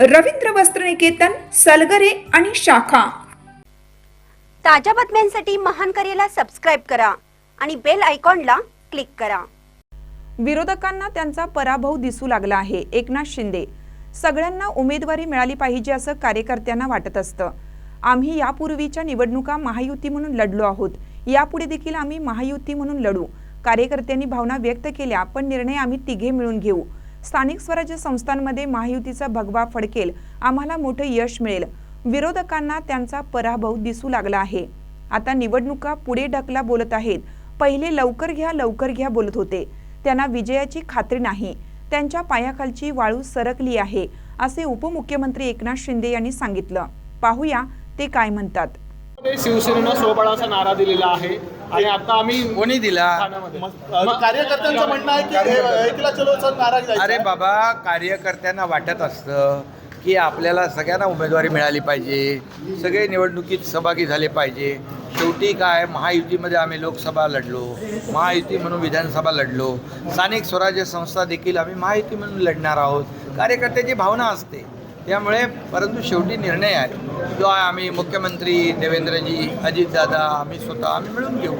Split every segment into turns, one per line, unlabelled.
रवींद्र वस्त्रनिकेतन सलगरे आणि शाखा.
ताज्या बातम्यांसाठी महान करेला सबस्क्राईब करा आणि बेल आयकॉनला क्लिक करा.
विरोधकांना त्यांचा पराभव दिसू लागला आहे. एकनाथ शिंदे सगळ्यांना उमेदवारी मिळाली पाहिजे असं कार्यकर्त्यांना वाटत असतं. आम्ही यापूर्वीच्या निवडणुका महायुती म्हणून लढलो आहोत. यापुढे देखील आम्ही महायुती म्हणून लढू. कार्यकर्त्यांनी भावना व्यक्त केल्या पण निर्णय आम्ही तिघे मिळून घेऊ. स्थानिक स्वराज्य संस्थांमध्ये महायुतीचा भगवा फडकेल आम्हाला मोठं यश मिळेल. विरोधकांना त्यांचा पराभव दिसू लागला आहे. आता निवडणुका पुढे ढकला बोलत आहेत. पहिले लवकर घ्या लवकर घ्या बोलत होते. त्यांना विजयाची खात्री नाही. त्यांच्या पायाखालची वाळू सरकली आहे असे उपमुख्यमंत्री एकनाथ शिंदे यांनी सांगितलं. पाहूया ते काय म्हणतात.
शिवसेनेनं सोबळाचा नारा दिलेला आहे. आणि आता आम्ही
कोणी दिला?
कार्यकर्त्यांचं म्हणणं आहे की हे- एकला चलोचा नारा द्यायचा.
अरे बाबा कार्यकर्त्यांना वाटत असतं की आपल्याला सगळ्यांना उमेदवारी मिळाली पाहिजे सगळे निवडणुकीत सहभागी झाले पाहिजे. शेवटी काय महायुतीमध्ये आम्ही लोकसभा लढलो महायुती म्हणून विधानसभा लढलो. स्थानिक स्वराज्य संस्था देखील आम्ही महायुती म्हणून लढणार आहोत. कार्यकर्त्याची भावना असते. त्यामुळे परंतु शेवटी निर्णय आहे. जो आहे आम्ही मुख्यमंत्री देवेंद्रजी अजितदादा आम्ही स्वतः आम्ही मिळून घेऊ.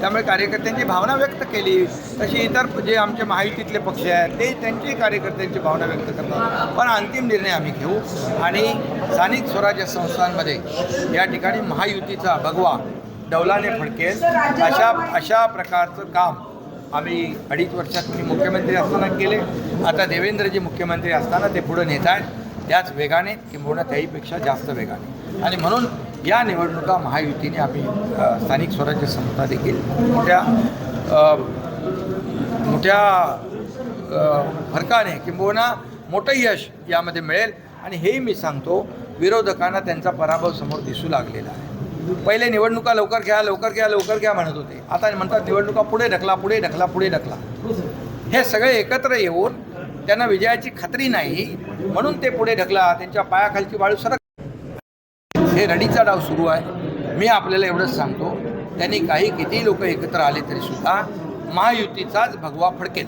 त्यामुळे कार्यकर्त्यांची भावना व्यक्त केली. तशी इतर जे आमचे माहितीतले पक्ष आहेत ते त्यांची कार्यकर्त्यांची भावना व्यक्त करतात. पण अंतिम निर्णय आम्ही घेऊ. आणि स्थानिक स्वराज्य संस्थांमध्ये या ठिकाणी महायुतीचा भगवा डौलाने फडकेल. अशा अशा प्रकारचं काम आम्ही अडीच वर्षात मी मुख्यमंत्री असताना केले. आता देवेंद्रजी मुख्यमंत्री असताना ते पुढे नेत आहेत. त्याच वेगाने किंबहुना त्याहीपेक्षा जास्त वेगाने. आणि म्हणून या निवडणुका महायुतीने आम्ही स्थानिक स्वराज्य संस्था देखील मोठ्या मोठ्या फरकाने किंबहुना मोठं यश यामध्ये मिळेल. आणि हेही मी सांगतो विरोधकांना त्यांचा पराभव समोर दिसू लागलेला आहे. पहिले निवडणुका लवकर घ्या लवकर घ्या लवकर घ्या म्हणत होते. आता म्हणतात निवडणुका पुढे ढकला पुढे ढकला पुढे ढकला. हे सगळे एकत्र येऊन त्यांना विजयाची खात्री नाही म्हणून ते पुढे ढकला त्यांच्या पायाखालची वाळू सरक हे रडीचा डाव सुरू आहे. मी आपल्याला एवढंच सांगतो. त्यांनी काही किती लोक एकत्र आले तरी सुद्धा महायुतीचाच भगवा फडकेल.